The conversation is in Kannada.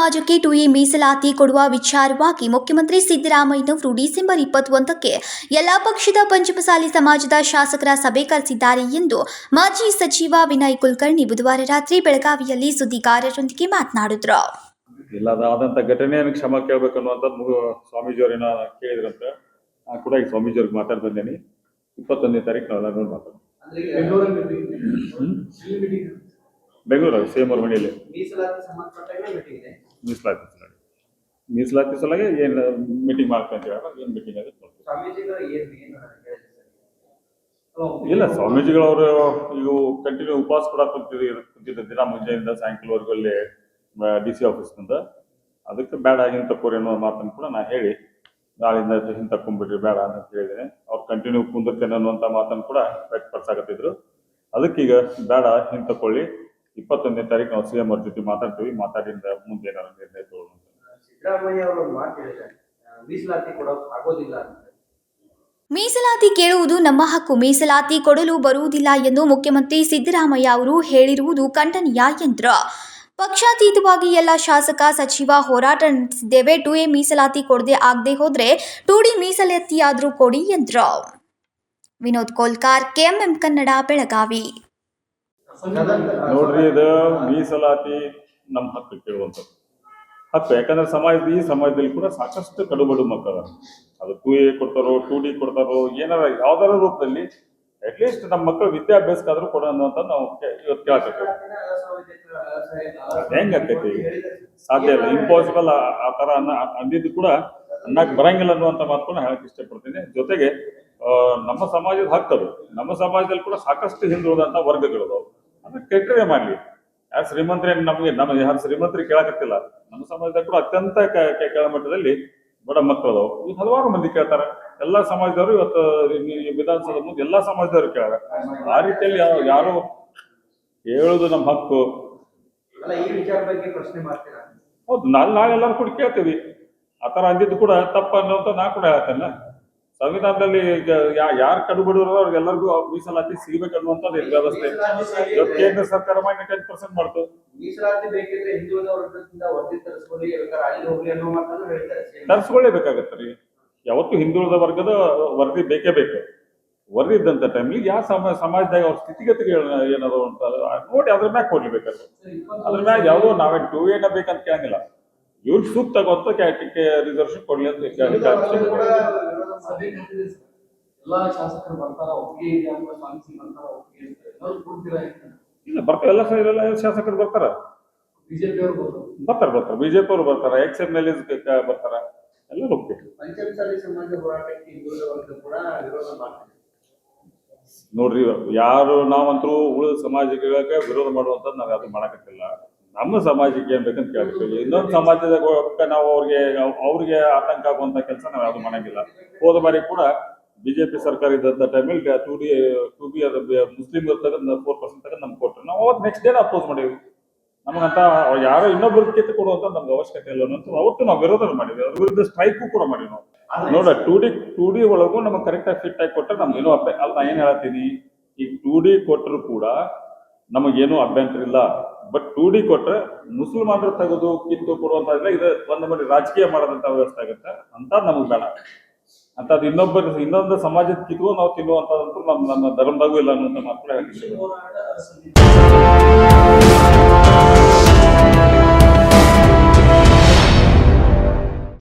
ಸಮಾಜಕ್ಕೆ ಟು ಎ ಮೀಸಲಾತಿ ಕೊಡುವ ವಿಚಾರವಾಗಿ ಮುಖ್ಯಮಂತ್ರಿ ಸಿದ್ದರಾಮಯ್ಯನವರು ಡಿಸೆಂಬರ್ ಇಪ್ಪತ್ತೊಂದಕ್ಕೆ ಎಲ್ಲಾ ಪಕ್ಷದ ಪಂಚಮಸಾಲಿ ಸಮಾಜದ ಶಾಸಕರ ಸಭೆ ಕರೆಸಿದ್ದಾರೆ ಎಂದು ಮಾಜಿ ಸಚಿವ ವಿನಯ್ ಕುಲಕರ್ಣಿ ಬುಧವಾರ ರಾತ್ರಿ ಬೆಳಗಾವಿಯಲ್ಲಿ ಸುದ್ದಿಗಾರರೊಂದಿಗೆ ಮಾತನಾಡಿದ್ರು. ಇಲ್ಲದಾದಂಥ ಘಟನೆಯನ್ನು ಕ್ಷಮ ಕೇಳಬೇಕು ಅನ್ನುವಂಥದ್ದು ಸ್ವಾಮೀಜಿ ಸ್ವಾಮೀಜಿಯವರೇನ ಕೇಳಿದ್ರಂತ. ನಾನು ಕೂಡ ಈಗ ಸ್ವಾಮೀಜಿಯವ್ರಿಗೆ ಮಾತಾಡಿ ಬಂದೇನಿ ಇಪ್ಪತ್ತೊಂದನೇ ತಾರೀಕು ನಾವೆಲ್ಲರೂ ಮಾತಾಡೋಣ ಬೆಂಗಳೂರಲ್ಲಿ meeting ಇದೆ. ಬೆಂಗಳೂರಲ್ಲಿ ಅವ್ರ ಮನೆಯಲ್ಲಿ. ಮೀಸಲಾತಿ ಸಂಬಂಧಪಟ್ಟಾಗ ಮೀಟಿಂಗ್ ಇದೆ ಮೀಸಲಾತಿ ಸಲಾಗಿ ಮೀಸಲಾತಿ ಸಲಾಗಿ ಏನು ಮೀಟಿಂಗ್ ಮಾಡ್ಕೊಂತ ಹೇಳೋಣ ಏನು ಮೀಟಿಂಗ್ ಆಗುತ್ತೆ ಇಲ್ಲ ಸ್ವಾಮೀಜಿಗಳವರು ಈಗ ಕಂಟಿನ್ಯೂ ಉಪವಾಸ ಕೂಡ ಕುಂತಿದ್ದ ಕುಂತಿದ್ದ ದಿನ ಮುಂಜಾನೆಯಿಂದ ಸಾಯಂಕಾಲವರೆಗೂ ಅಲ್ಲಿ ಡಿ ಸಿ ಆಫೀಸ್ನಿಂದ ಅದಕ್ಕೆ ಬೇಡ ಹಿಂಗೆ ತಕ್ಕೋರಿ ಅನ್ನೋ ಮಾತನ್ನು ಕೂಡ ನಾನು ಹೇಳಿ ನಾಳಿಂದ ಹಿಂಗೆ ತಕ್ಕೊಂಬಿಡ್ರಿ ಬೇಡ ಅಂತ ಹೇಳಿದ್ದೀನಿ. ಅವ್ರು ಕಂಟಿನ್ಯೂ ಕುಂದಿರ್ತೇನೆ ಅನ್ನುವಂಥ ಮಾತನ್ನು ಕೂಡ ವ್ಯಕ್ತಪಡಿಸಾಕತ್ತಿದ್ರು. ಅದಕ್ಕೀಗ ಬೇಡ ಹಿಂಗೆ ತಕೊಳ್ಳಿ ಇಪ್ಪತ್ತೊಂದನೇ ತಾರೀಕು ನಾವು ಸಿ ಎಂ ಅವ್ರ ಜೊತೆ ಮಾತಾಡ್ತೀವಿ ಮಾತಾಡಿದ ಮುಂದೆ ಏನಾದ್ರು ನಿರ್ಣಯ ತಗೊಳ್ಳೋಣ ಸಿದ್ದರಾಮಯ್ಯ ಅವರು ಮಾತು ಹೇಳಿದ್ದಾರೆ ಮೀಸಲಾತಿ ಕೊಡೋಕ್ ಆಗೋದಿಲ್ಲ ಅಂತ. ಮೀಸಲಾತಿ ಕೇಳುವುದು ನಮ್ಮ ಹಕ್ಕು. ಮೀಸಲಾತಿ ಕೊಡಲು ಬರುವುದಿಲ್ಲ ಎಂದು ಮುಖ್ಯಮಂತ್ರಿ ಸಿದ್ದರಾಮಯ್ಯ ಅವರು ಹೇಳಿರುವುದು ಖಂಡನೀಯ ಯಂತ್ರ. ಪಕ್ಷಾತೀತವಾಗಿ ಎಲ್ಲ ಶಾಸಕ ಸಚಿವ ಹೋರಾಟ ನಡೆಸಿದ್ದೇವೆ. ಟು ಎ ಮೀಸಲಾತಿ ಕೊಡದೆ ಆಗದೆ ಹೋದರೆ ಟು ಡಿ ಮೀಸಲಾತಿಯಾದರೂ ಕೊಡಿ ಯಂತ್ರ. ವಿನೋದ್ ಕೋಲ್ಕಾರ್ ಕೆಎಂಎಂ ಕನ್ನಡ ಬೆಳಗಾವಿ. ನೋಡ್ರಿ ಇದು ಮೀಸಲಾತಿ ನಮ್ಮ ಹಕ್ಕು ಕೇಳುವಂಥದ್ದು. ಹಕ್ಕು ಯಾಕಂದ್ರೆ ಸಮಾಜದ ಈ ಸಮಾಜದಲ್ಲಿ ಕೂಡ ಸಾಕಷ್ಟು ಕಡುಬಡು ಮಕ್ಕಳು ಅದು ಟೂ ಎ ಕೊಡ್ತಾರೋ, ಟೂ ಡಿ ಕೊಡ್ತಾರೋ, ಏನಾರ ಯಾವ್ದಾರ ರೂಪದಲ್ಲಿ ಅಟ್ಲೀಸ್ಟ್ ನಮ್ಮ ಮಕ್ಕಳು ವಿದ್ಯಾಭ್ಯಾಸಕ್ಕಾದ್ರೂ ಕೊಡೋ ಅಂತ ನಾವು ಇವತ್ತು ಕೇಳ್ತೇವೆ ಹೆಂಗ ಆಗ್ತೈತಿ? ಸಾಧ್ಯ ಇಲ್ಲ. ಇಂಪಾಸಿಬಲ್ ಆ ತರ ಅನ್ನ ಅಂದಿದ್ದು ಕೂಡ ಅನ್ನಕ್ ಬರಂಗಿಲ್ಲ ಅನ್ನುವಂತ ಮಾತನ್ನ ಹೇಳಕ್ ಇಷ್ಟಪಡ್ತೀನಿ. ಜೊತೆಗೆ ನಮ್ಮ ಸಮಾಜದ ಹಕ್ಕದು ನಮ್ಮ ಸಮಾಜದಲ್ಲಿ ಕೂಡ ಸಾಕಷ್ಟು ಹಿಂದುಳಿದಂತ ವರ್ಗಗಳು ಅದನ್ನ ಕೆಟ್ಟರೆ ಮಾಡ್ಲಿ. ಯಾರು ಶ್ರೀಮಂತರೇ ನಮಗೆ ನಮ್ಮ ಯಾರು ಶ್ರೀಮಂತರಿಗೆ ಕೇಳಕತ್ತಿಲ್ಲ ನಮ್ಮ ಸಮಾಜದಾಗ ಕೂಡ ಅತ್ಯಂತ ಕೆಳಮಟ್ಟದಲ್ಲಿ ಬಡ ಮಕ್ಕಳು ಈಗ ಹಲವಾರು ಮಂದಿ ಕೇಳ್ತಾರೆ. ಎಲ್ಲಾ ಸಮಾಜದವರು ಇವತ್ತು ಈ ವಿಧಾನಸೌಧ ಮುಂದೆ ಎಲ್ಲಾ ಸಮಾಜದವರು ಕೇಳಾರ ಆ ರೀತಿಯಲ್ಲಿ ಯಾರು- ಹೇಳುದು ನಮ್ಮ ಹಕ್ಕು. ಈ ಹೌದು ನಾಳೆ ನಾವೆಲ್ಲರೂ ಕೂಡ ಕೇಳ್ತೀವಿ. ಆ ಥರ ಅಂದಿದ್ದು ಕೂಡ ತಪ್ಪ ಅನ್ನೋಂತ ನಾ ಕೂಡ ಹೇಳ್ತೇನೆ. ಸಂವಿಧಾನದಲ್ಲಿ ಯಾರು ಅವ್ರಿಗೆ ಅವ್ರಿಗೆಲ್ಲರಿಗೂ ಮೀಸಲಾತಿ ಸಿಗಬೇಕನ್ನುವಂತ ಇದು ವ್ಯವಸ್ಥೆ. ಇವತ್ತು ಕೇಂದ್ರ ಸರ್ಕಾರ ಮಾಡಿ ಟೆನ್ ಪರ್ಸೆಂಟ್ ಮಾಡ್ತು. ಮೀಸಲಾತಿ ಬೇಕಿದ್ರೆ ಹಿಂದುಳಿದ ವರ್ಗದಿಂದ ವರದಿ ತರಿಸ್ಕೊಳ್ಳಿ ಬೇಕಾದ್ರೆ ಅಲ್ಲಿ ಹೋಗ್ಲಿ ಅನ್ನೋ ಮಾತನ್ನು ಹೇಳ್ತಾರೆ ತರಿಸ್ಕೊಳ್ಳೇಬೇಕಾಗತ್ತೆ ರೀ. ಯಾವತ್ತು ಹಿಂದುಳಿದ ವರ್ಗದ ವರದಿ ಬೇಕೇ ಬೇಕು. ವರದಿ ಇದ್ದಂತ ಟೈಮ್ಲಿ ಯಾವ ಸಮ ಸಮಾಜದಾಗ ಅವ್ರ ಸ್ಥಿತಿಗತಿ ಏನದು ಅಂತ ನೋಡಿ ಅದ್ರ ಮ್ಯಾಗ ಕೊಡ್ಲಿ ಬೇಕಾದ್ರೆ. ಅದ್ರ ಮ್ಯಾಗ ಯಾವುದೋ ನಾವೇನು ಟೂ ಏನ ಬೇಕಂತ ಕೇಳಂಗಿಲ್ಲ. ಇವ್ರು ಸೂಕ್ತ ಗೊತ್ತ ರಿಸರ್ವೇಶನ್ ಕೊಡ್ಲಿ ಅಂತ. ಎಲ್ಲಾ ಶಾಸಕರು ಬರ್ತಾರ ಒಪ್ಪಿಗೆ ಇದೆ ಅಂತ ಸ್ವಾಮೀಜಿ ಬರ್ತಾರ ಒಪ್ಪಿಗೆ ಎಲ್ಲರೂ ಕೊಡ್ತೀರಾ ಇಲ್ಲ ಬರ್ತಾರೆ ಎಲ್ಲ ಎಲ್ಲ ಶಾಸಕರು ಬರ್ತಾರ. ಬಿಜೆಪಿ ಅವರು ಬರ್ತಾರೆ. ಬರ್ತಾರ ಬಿಜೆಪಿ ಅವರು ಬರ್ತಾರ ಎಕ್ಸ್ ಎಂ ಎಲ್ ಬರ್ತಾರ. ಎಲ್ಲ ಒಪ್ಪಿಗೆ. ಪಂಚಮಸಾಲಿ ಸಮಾಜ ಹೋರಾಟಕ್ಕೆ ಹಿಂದುಳಿದ ವರ್ಗ ಕೂಡ ವಿರೋಧ ಮಾಡ್ತಾರೆ. ನೋಡ್ರಿ ಯಾರು ನಾವಂತರೂ ಉಳಿದ ಸಮಾಜಕ್ಕೆ ವಿರೋಧ ಮಾಡುವಂಥದ್ದು ನಾವು ಯಾವುದು ಮಾಡಕತ್ತಿಲ್ಲ. ನಮ್ಮ ಸಮಾಜಕ್ಕೆ ಏನ್ ಬೇಕಂತ ಕೇಳ್ತೀವಿ ಇನ್ನೊಂದು ಸಮಾಜದ ನಾವು ಅವ್ರಿಗೆ ಅವ್ರಿಗೆ ಆತಂಕ ಆಗುವಂತ ಕೆಲಸ ನಾವು ಯಾವ್ದು ಮಾಡಂಗಿಲ್ಲ. ಹೋದ ಬಾರಿ ಕೂಡ ಬಿಜೆಪಿ ಸರ್ಕಾರ ಇದ್ದಂತ ಟೈಮಲ್ಲಿ ಟು ಡಿ ಟು ಬಿ ಅದು ಮುಸ್ಲಿಮ್ ತಗೊಂಡು ಫೋರ್ ಪರ್ಸೆಂಟ್ ತಗೊಂಡು ನಮ್ಗೆ ಕೊಟ್ಟರು ನಾವು ಅವತ್ತು ನೆಕ್ಸ್ಟ್ ಡೇ ಅಪೋಸ್ ಮಾಡಿದ್ವಿ ನಮಗಂತ ಯಾರೋ ಇನ್ನೊಬ್ಬರು ಕಿತ್ತು ಕೊಡುವಂತ ನಮ್ಗೆ ಅವಶ್ಯಕತೆ ಇಲ್ಲ ಅನ್ನೋದು ಅವತ್ತು ನಾವು ವಿರೋಧ ಮಾಡಿದ್ವಿ. ಅದ್ರ ವಿರುದ್ಧ ಸ್ಟ್ರೈಕು ಕೂಡ ಮಾಡಿವಿ ನಾವು. ನೋಡ ಟು ಡಿ ಟು ಡಿ ಒಳಗೂ ನಮಗೆ ಕರೆಕ್ಟಾಗಿ ಫಿಟ್ ಆಗಿ ಕೊಟ್ಟರೆ ನಮ್ಗೆ ಏನೋ ಅಲ್ಲ ನಾ ಏನು ಹೇಳ್ತೀನಿ ಈಗ ಟು ಡಿ ಕೊಟ್ಟರು ಕೂಡ ನಮಗೇನು ಅಭ್ಯಂತರ ಇಲ್ಲ. ಬಟ್ ಟೂ ಡಿ ಕೊಟ್ರೆ ಮುಸಲ್ಮಾನರು ತೆಗೆದು ಕಿತ್ತು ಕೊಡುವಂತ ಇದು. ಒಂದು ಮನೆ ರಾಜಕೀಯ ಮಾಡದಂತ ವ್ಯವಸ್ಥೆ ಆಗುತ್ತೆ. ಅಂತ ನಮಗೆ ಬೇಡ. ಅಂತ ಅದು ಇನ್ನೊಬ್ಬರು, ಇನ್ನೊಂದು ಸಮಾಜದ ಕಿತ್ಕೊಂಡು ನಾವು ತಿನ್ನುವಂತದ್ದು ನಮ್ಮ ನಮ್ಮ ಧರ್ಮದಾಗೂ ಇಲ್ಲ ಅನ್ನೋಂಥ ಮಾತ್ರ